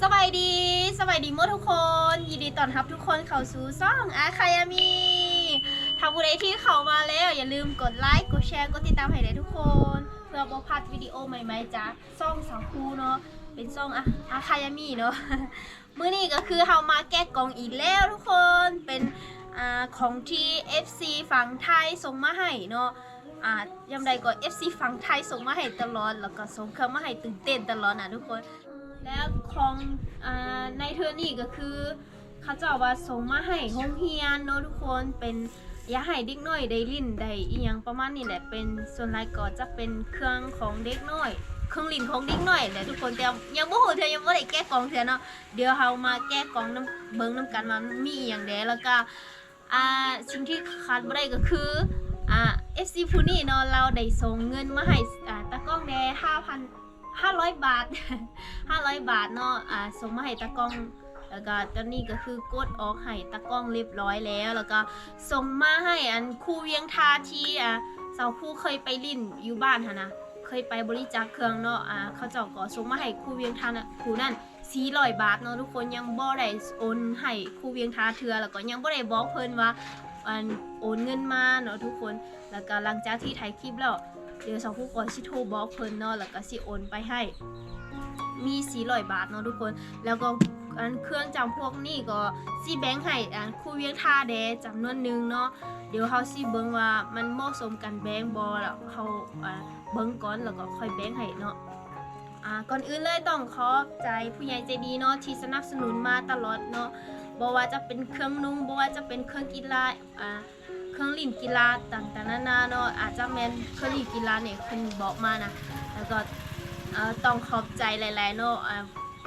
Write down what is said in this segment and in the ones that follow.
สบายดีสบายดีหมดทุกคน ยินดีต้อนรับทุกคนเข้าสู่ซ่องอาคายามีทางผู้ใดที่เข้ามาแล้ว อย่าลืมกดไลค์กดแชร์กดติดตามให้เลยทุกคน เพื่อบ่พลาดวิดีโอใหม่ๆจาซ่องสาวคูเนาะเป็นซ่องอาอาคายามีเนาะมื้อนี้ก็คือเฮามาแก้กล่องอีกแล้วทุกคนเป็นอของที่ FC ฝั่งไทยส่งมาให้เนาะ อ่ายามใดก็ FC ฝั่งไทยส่งมาให้ตลอด แล้วก็ส่งเข้ามาให้ตื่นเต้นตลอดนะทุกคน แล้วของอ่าในเทอร์นี่ก็คือ เขาเจะว่าส่งมาให้ห้องเฮียนเนาะทุกคนเป็นยาให้เด็กน้อยได้ลิ้นได้อียังประมาณนี้แหละเป็นส่วนรายก็จะเป็นเครื่องของเด็กน้อยเครื่องลิ้นของเด็กน้อยแหละทุกคนแต่ยังบ่ฮู้เธอยังบ่ได้แก้กล่องเธอเนาะเดี๋ยวเรามาแก้กล่องน้ำเบิ่งน้ำกันว่ามีอีหยังแดแล้วก็อ่าสิ่งที่ขาดบ่ได้ก็คืออ่า FC ผู้นี้เนาะเราได้ส่งเงินมาให้อ่าตากล้องแด5,000 500 บาท 500 บาทเนาะอ่าส่งมาให้ตากล้องแล้วก็ตอนนี้ก็คือกดออกให้ตากล้องเรียบร้อยแล้ว แล้วก็ส่งมาให้อันครูเวียงทาที่อ่าสาวผู้เคยไปลิ่นอยู่บ้านหะนะเคยไปบริจาคเครื่องเนาะอ่าเขาเจ้าก็ส่งมาให้ครูเวียงทานะครูนั่น400บาทเนาะทุกคนยังบ่ได้โอนให้ครูเวียงทาเทือแล้วก็ยังบ่ได้บอกเพิ่นว่า อันโอนเงินมาเนาะทุกคน แล้วก็หลังจากที่ถ่ายคลิปแล้ว เดี๋ยวสองผู้ก่อนสิโทรบอกเพิ่นเนาะ แล้วก็สิโอนไปให้ มี400บาทเนาะทุกคน แล้วก็อันเครื่องจำพวกนี้ก็สิแบงให้อันครูเวียงท่าแดจำนวนหนึงเนาะ เดี๋ยวเฮาสิเบิ่งว่ามันเหมาะสมกันแบงบ่แล้วเฮาเบิ่งก่อนแล้วก็ค่อยแบงให้เนาะก่อนอื่นเลยต้องขอบใจผู้ใหญ่ใจดีเนาะที่สนับสนุนมาตลอดเนาะ บว่าจะเป็นเครื่องนุ่งบว่าจะเป็นเครื่องกีฬาอ่าเครื่องลิ่นกีฬาต่างๆนานาเนาะอาจจะแมนเครื่องลิ่นกีฬาเนี่ยคุณบอกมานะแล้วก็เอ่อต้องขอบใจหลายๆเนาะอ่า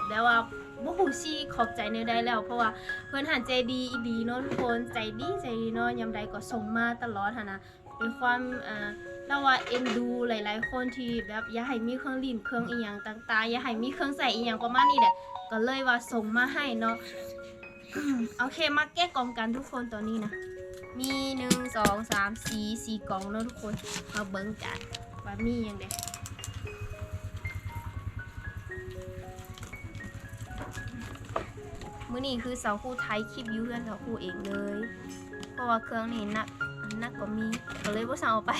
แล้วว่าบ่ฮู้สิขอบใจในใดแล้ว เพราะว่าเพิ่นหันใจดีอีดีเนาะทุกคนใจดีใจดีเนาะยามใดก็ส่งมาตลอดหันนะเป็นความอ่าเราว่าเอ็นดูหลาย ๆ คนที่แบบอย่าให้มีเครื่องลิ่นเครื่องอีหยังต่างๆอย่าให้มีเครื่องใส่อีหยังประมาณนี้แหละก็เลยว่าส่งมาให้เนาะ โอเคมาแก้กล่องกันทุกคนตอนนี้นะ มีหนึ่งสองสามสี่สี่กล่องเนอะทุกคนมาเบิ้งกันว่ามีอย่างเด็มื้อนี้คือเสาคู่ไทยคลิปยูเพื่อนเสาคู่เองเลย เพราะว่าเครื่องนี้หนักนหนักกว่ามีก็เลยบ่สั่งเอาไป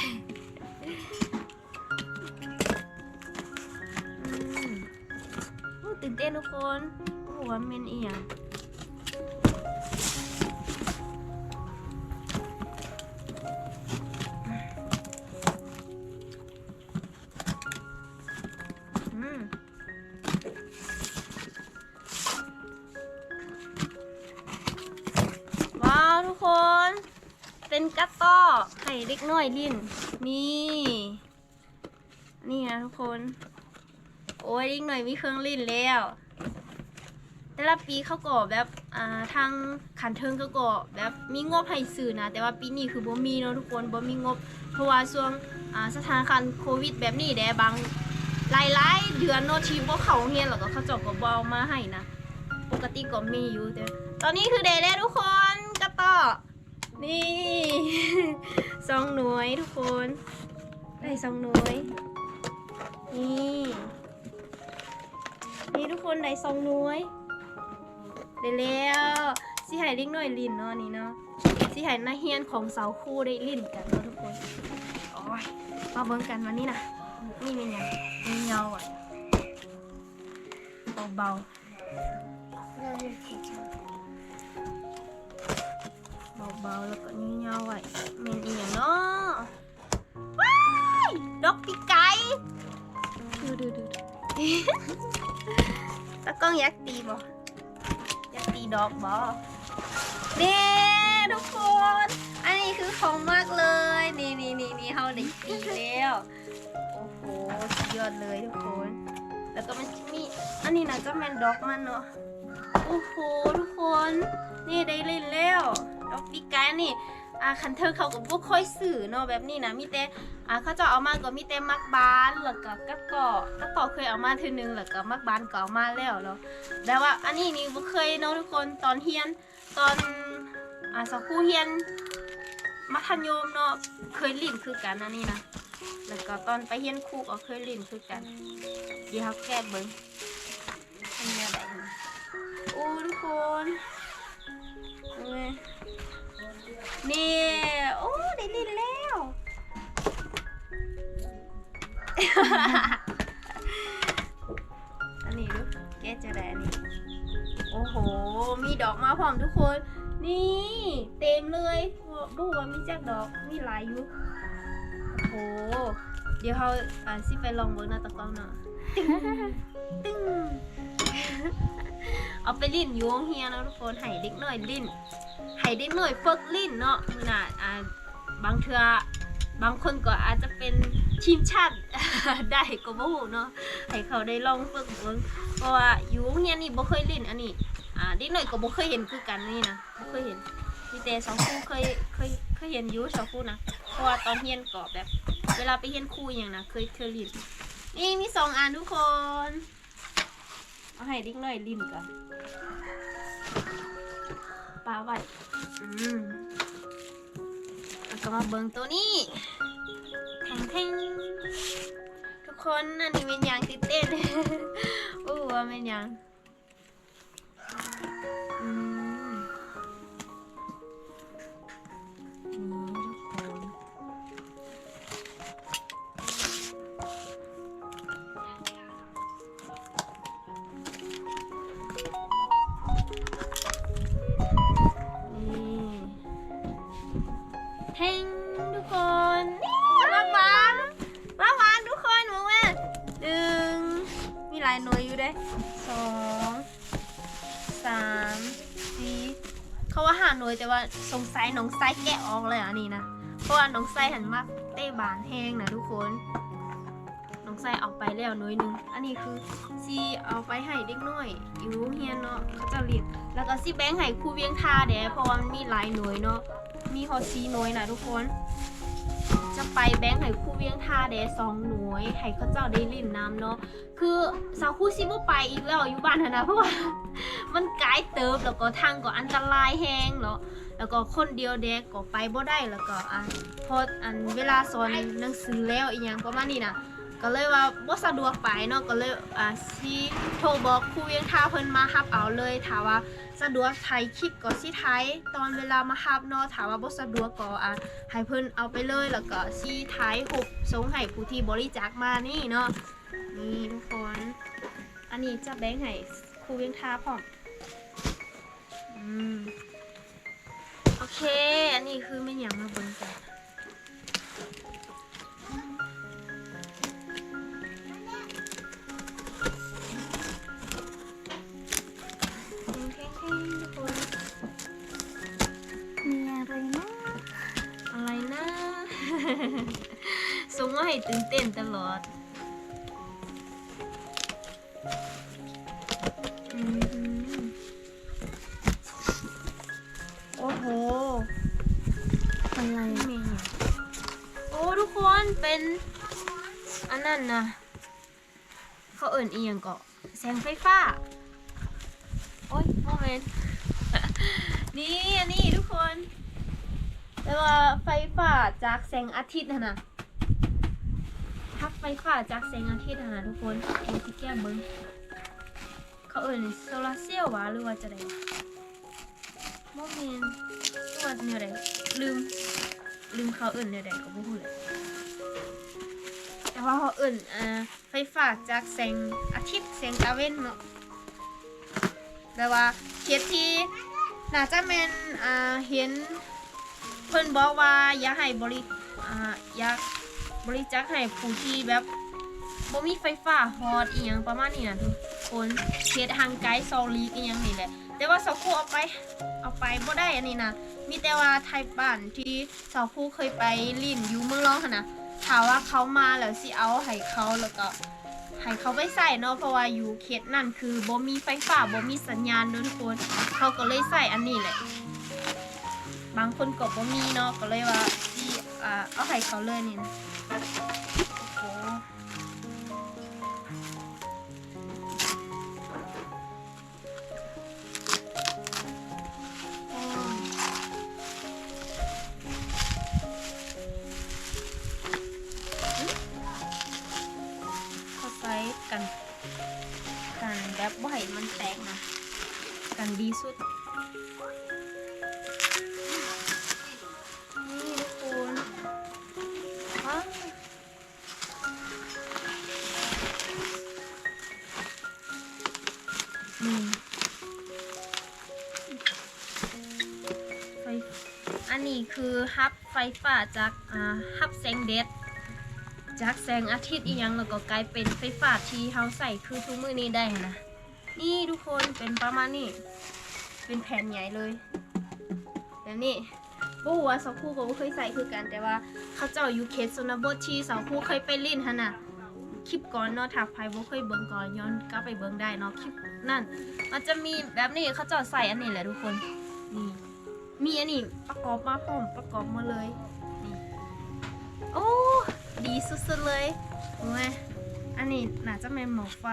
ตื่นเต้นทุกคนโอ้โหว่าเมนอีหยัง เป็นกัตต้อไข่เล็กน้อยลิ้นนี่ นี่นะทุกคน โอ้ยเล็กหน่อยมีเครื่องลิ้นแล้ว แต่ละปีเขาก็แบบอ่าทางขันเทิงเขาก็แบบมีงบให้ซื้อนะ แต่ว่าปีนี้คือบ่มีเนาะทุกคนบ่มีงบ เพราะว่าช่วงอ่าสถานการณ์โควิด แบบนี้แดบางหลายๆเดือนเนาะที่บ่เขาโรงเรียนแล้วก็เขาจ้าก็บ่เอามาให้นะ ปกติก็มีอยู่แต่ตอนนี้คือเดย์แล้วทุกคนกระต่อ นี่สองหน่วยทุกคนได้สองหน่วยนี่นี่ทุกคนได้สองหน่วยได้แล้วสิให้เล็กน้อยลินเนาะนี่เนาะสิให้นักเรียนของเสาคู่ได้ลินกันเนาะทุกคนโอ้ยมาเบิ่งกันวันนี้นะนี่เป็นยังมีเงาอะเบาๆ เบาๆ แล้วก็นี่เงาไว้เมนอีหยังเนาะว้ายดอกปีไก่ดูดูดูตะกล้องอยากตีบ่อยากตีดอกบ่นี่ทุกคน อันนี้คือของมากเลย นี่นี่นี่นี่เขาได้ตีแล้ว โอ้โหสุดยอดเลยทุกคน แล้วก็มันจะมีอันนี้นะจะแมนดอกมันเนาะโอ้โหทุกคน นี่ได้เล่นแล้วดอกปีกายนี่อ่าคันเทอร์เขาก็บ่ค่อยสื่อเนาะแบบนี้นะมีแต่อ่าเขาจะเอามาก็มีแต่มักบานแล้วก็กัดต่อกัดต่อเคยเอามาทีนึงแล้วก็มักบานก็เอามาแล้วเนาะแต่ว่าอันนี้นี่บ่เคยเนาะทุกคนตอนเฮียนตอนอ่าสักครู่เฮียนมัธยมเนาะเคยลิ้นคือกันนะนี่นะ แล้วก็ตอนไปเฮียนครูก็เคยลิ้นคือกัน เดี๋ยวเขาแก้เบิ้งอันนี้อะไรนี่โอ้ทุกคนเนี่โอ้ได้ลิ้นแล้วอันนี้ดูแกะจะได้อันนี้โอ้โห มีดอกมาพร้อมทุกคน นี่ เต็มเลยดูว่ามีจักดอก มีหลายอยู่ โอ้โห เดี๋ยวเขาอ่านสิไปลองเบิร์นาตะกล้องเนาะตึ้งตึ้งเอาไปลิ้นอยู่โรงเฮียเนาะทุกคนให้เด็กหน่อยลิ้นให้เด็กหน่อยฝึกลิ้นเนาะมือน่ะอ่าบางเทือบางคนก็อาจจะเป็นทีมชาติได้ก็บ่ฮู้เนาะให้เขาได้ลองฝึกเบิ่งเพราะว่าอยู่โรงเรียนนี่บ่เคยลิ้นอันนี้อ่าเด็กหน่อยก็บ่เคยเห็นคือกันนี่นะบ่เคยเห็นมีแต่สองครูเคยเคย เคยเห็นยู่สองครูนะเพราะว่าตอนเรียนก็แบบ เวลาไปเรียนครูอย่างนะเคยเคยลิ้นนี่มีสองอันทุกคนเอาให้เด็กหน่อยลิ้นก่อนปลาไว้อืมแล้วก็มาเบิ่งตัวนี้แทงแทงทุกคนอันนี้เป็นยังติดเต้นอู้ว่าเป็นยัง สองสามสี่เขาว่าหาหน่วยแต่ว่าสงสัยน้องไส้แกะออกเลยอะนี่นะ เพราะว่าน้องไส้หันมาเต้บานแห้งนะทุกคน น้องไส้เอาไปแล้วหน่วยหนึง อันนี้คือซีเอาไปให้เด็กน้อยอยู่เฮียนเนาะเขาจะเรียนแล้วก็ซีแบงค์ให้ครูเวียงทาเด้เพราะว่ามันมีหลายหน่วยเนาะ มีฮอซีหน่วยนะทุกคน จะไปแบงค์ให้ครูเวียงทาเด้สองหน่วยให้เขาเจ้าได้ลิ่นน้ำเนาะคือสาวคู่ซิบ่ไปอีกแล้วอยู่บ้านนนะเพราะว่า มันไกลเติบแล้วก็ทางก็อันตรายแฮงเนาะแล้วก็คนเดียวเด็กก็ไปบ่ได้แล้วก็อะพออันเวลาสอนหนังสือแล้วอีหยังประมาณนี้นะก็เลยว่าบ่สะดวกไปเนาะก็เลยอ่าสิโทรบอกครูเวียงท่าเพิ่นมารับเอาเลยถ้าว่า สะดวกไทยคลิปก็สิถ่ายตอนเวลามาฮับเนาะถามว่าบ่สะดวกก็อะให้เพิ่นเอาไปเลยแล้วก็สิไทยหุบส่งให้ผู้ที่บริจาคมานี่เนาะนี่ทุกคน อันนี้จะแบ่งให้ครูเวียงทาพร้อมอืมโอเค อันนี้คือไม่อยากมาบิ่งกัน ให้ตื่นเต้นตลอดอืมโอ้โห อะไรไม่มีเนี่ยโอ้ทุกคนเป็น อันนั้นนะเขาเอิ่นอีหยังเกาะแสงไฟฟ้า โอ้ยโมเมนต์นี่อันนี้ทุกคน แต่ว่าไฟฟ้าจากแสงอาทิตย์นะนะ พักไฟฟ้าจากแสงอาทิตย์นะทุกคนดูที่แก้มเบิ้งเขาเอิ่นโซลาร์เซลล์วะหรือว่าจะไดโมเมนต์ตัวเนี่ยไดลืม ลืมเขาเอื่นเนี่ยใดก็บ่ฮู้เลยแต่ว่าเขาเอื่นอ่าไฟฟ้าจากแสงอาทิตย์แสงตะเวนเนาะแต่ว่าเขียนที่น่าจะแม่นอ่าเห็นเพิ่นบอกว่าอยากให้บริอ่าอยาก บริจาคให้ผู้ที่แบบบ่มีไฟฟ้าฮอดอีหยังประมาณนี้นะทุกคนเขตห่างไกลซอลีกอีหยังนี่แหละ แต่ว่าสักคู่เอาไปเอาไปบ่ได้อันนี้นะมีแต่ว่าไทยบ้านที่สาวผู้เคยไปลินอยู่เมืองร้องนะถามว่าเขามาแล้วสิเอาให้เขาแล้วก็ให้เขาไปใส่เนาะเพราะว่าอยู่เขตนั่นคือบ่มีไฟฟ้าบ่มีสัญญาณเด้อทุกคนเขาก็เลยใส่อันนี้แหละ บางคนก็บ่มีเนาะก็เลยว่า อ่าเอาไข่เขาเลยนี่นะ อันนี้คือฮับไฟฟ้าจากอ่าฮับแสงเด็ดจากแสงอาทิตย์อีหยังแล้วก็กลายเป็นไฟฟ้าที่เฮาใส่คือทุกมือนี้ได้นะ นี่ทุกคนเป็นประมาณนี้ เป็นแผ่นใหญ่เลยแล้วนี่บ่ฮู้ว่าสาวคู่ก็บ่เคยใส่คือกันแต่ว่าเขาเจ้าอยู่เขตชนบทที่สาวคู่เคยไปเล่นหั่นน่ะ คลิปก่อนเนาะถ้าใครบ่เคยเบิ่งก่อนย้อนกลับไปเบิ่งได้เนาะคลิปนั่น มันจะมีแบบนี้เขาจ้าใส่อันนี้แหละทุกคนนี่มีอันนี้ประกอบมาพร้อมประกอบมาเลยนี่โอ้ดีสุดๆเลยโอ้ยอันนี้น่าจะเป็นหมอกไฟ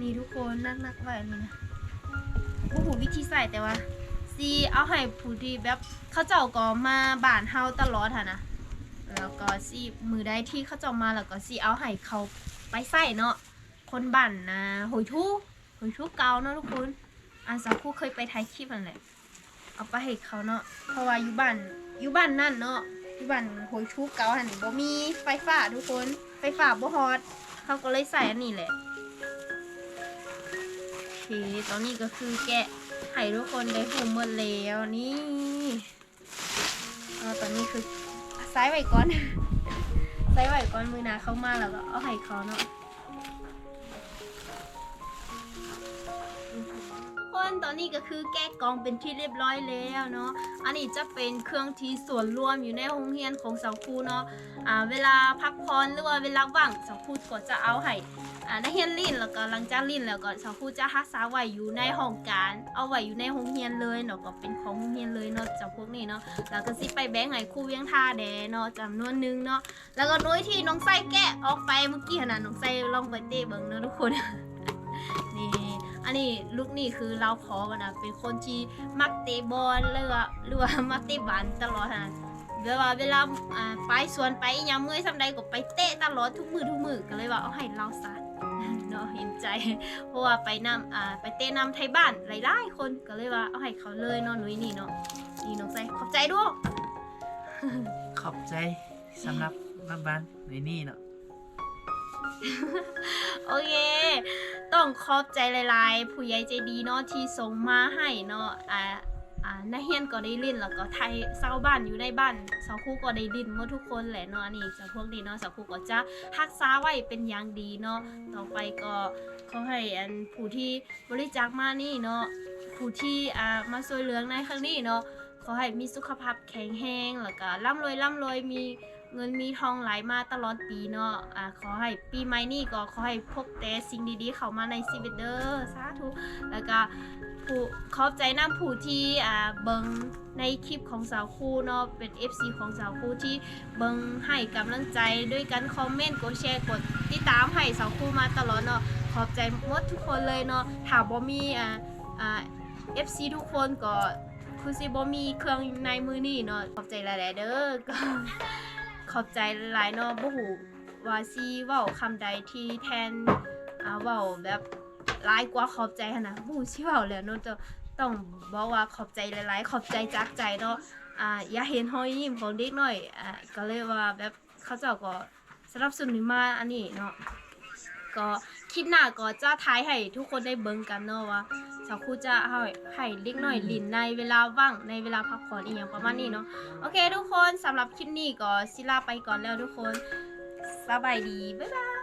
นี่ทุกคนนักๆไว้อันนี้นะผู้โหวิธีใส่แต่ว่าซีเอาให้ผู้ที่แบบเขาเจ้าก็มาบ้านเฮาตลอดค่ะนะ แล้วก็ซีมือได้ที่เขาจ้ามาแล้วก็ซีเอาให้เขาไปใส่เนาะคนบ้านนะโหยทุโหยทุเกาเนาะทุกคนอันสาวคู่เคยไปถ่ายคลิปนั่นแหละเอาไปให้เขาเนาะเพราะว่าอยู่บ้านอยู่บ้านนั่นเนาะอยู่บ้านโหยทุเกาหันบ่มีไฟฟ้าทุกคนไฟฟ้าบ่ฮอดเขาก็เลยใส่อันนี้แหละโอเคตอนนี้ก็คือแกะให้ทุกคนได้หูหมดแล้วนี่ตอนนี้คือ ซ้ายไว้ก่อนซ้ายไว้ก่อนมือหนาเข้ามาแล้วก็เอาไห้เขาเนาะคนตอนนี้ก็คือแกะกองเป็นที่เรียบร้อยแล้วเนาะ อันนี้จะเป็นเครื่องที่ส่วนรวมอยู่ในโรงเรียนของสาวครูเนาะ อ่าเวลาพักผ่อนหรือว่าเวลาว่างสาวครูก็จะเอาให้ อ่าได้เฮียนลิ้นแล้วก็หลังจากลิ้นแล้วก็สาวครูจะรักษาไว้อยู่ในห้องการ เอาไว้อยู่ในห้องเรียนเลยเนาะก็เป็นของโรงเรียนเลยเนาะจากพวกนี้เนาะแล้วก็สิไปแบงให้ครูเวียงท่าแดเนาะจำนวนหนึงเนาะแล้วก็โดยที่น้องไส้แกะออกไปเมื่อกี้ขนาดน้องไส้ลองไปเตะเบิ่งเนาะทุกคน นี่อันนี้ลูกนี่คือเราขอกันนะเป็นคนที่มักเตะบอลหรือว่าหรือว่ามักเตะบอลตลอดนะเวลาเวลาอ่าไปสวนไปยังเมื่อยสำใดก็ไปเตะตลอดทุกมือทุกมือก็เลยว่าเอาให้เราซะ นาะเห็นใจ เพราะว่าไปนำอ่าไปเต้นนำไทยบ้านหลายๆคนก็เลยว่าเอาให้เขาเลยเนาะหนุ่ยนี่เนาะนี่น้องใจขอบใจด้วยขอบใจสำหรับรับบานในนี่เนาะโอเค ต้องขอบใจหลายๆ ผู้ใหญ่ใจดีเนาะที่ส่งมาให้เนาะอ่า อ่านาเฮียนก็ได้ลิ้นแล้วก็ไทยเศร้าบ้านอยู่ในบ้านสาวคู่ก็ได้ลิ้นหมดทุกคนแหละเนาะนี่จากพวกนี้เนาะสาวคู่ก็จะรักษาไว้เป็นอย่างดีเนาะต่อไปก็ขอให้อันผู้ที่บริจาคมานี่เนาะผู้ที่อ่ามาช่วยเหลือในครั้งนี้เนาะขอให้มีสุขภาพแข็งแรงแล้วก็ร่ำรวยร่ำรวยมี เงินมีทองไหลมาตลอดปีเนาะอ่าขอให้ปีใหม่นี้ก็ขอให้พบแต่สิ่งดีๆ เข้ามาในชีวิตเด้อสาธุแล้วก็ผู้ขอบใจน้ำผู้ที่อ่าเบิงในคลิปของสาวคู่เนาะเป็น FC ของสาวคู่ที่เบิงให้กำลังใจด้วยกันคอมเมนต์กดแชร์กดติดตามให้สาวคู่มาตลอดเนาะขอบใจหมดทุกคนเลยเนาะถ้าบ่มีอ่าอ่า FC ทุกคนก็คือสิบ่มีเครื่องในมือนี่เนาะขอบใจหลายๆเด้อก็ ขอบใจหลายเนาะบ่ฮู้ว่าสิเว้าคำใดที่แทนอ่าเว้าแบบหลายกว่าขอบใจหั้นนะบ่ฮู้สิเว้าแล้วเนาะจะต้องบอกว่าขอบใจหลายๆ ขอบใจจากใจเนาะอ่าอย่าเห็นรอยยิ้มของเด็กน้อยอ่าก็เลยว่าแบบเขาเจ้าก็สนับสนุนมาอันนี้เนาะก็คลิปหน้าก็จะท้ายให้ทุกคนได้เบิ่งกันเนาะว่า สาวครูจะให้ให้เล็กหน่อยลินในเวลาว่างในเวลาพักผ่อนอีกอย่างประมาณนี้เนาะโอเค ทุกคนสำหรับคลิปนี้ก็ซิลาไปก่อนแล้วทุกคนสบายดีบ๊ายบาย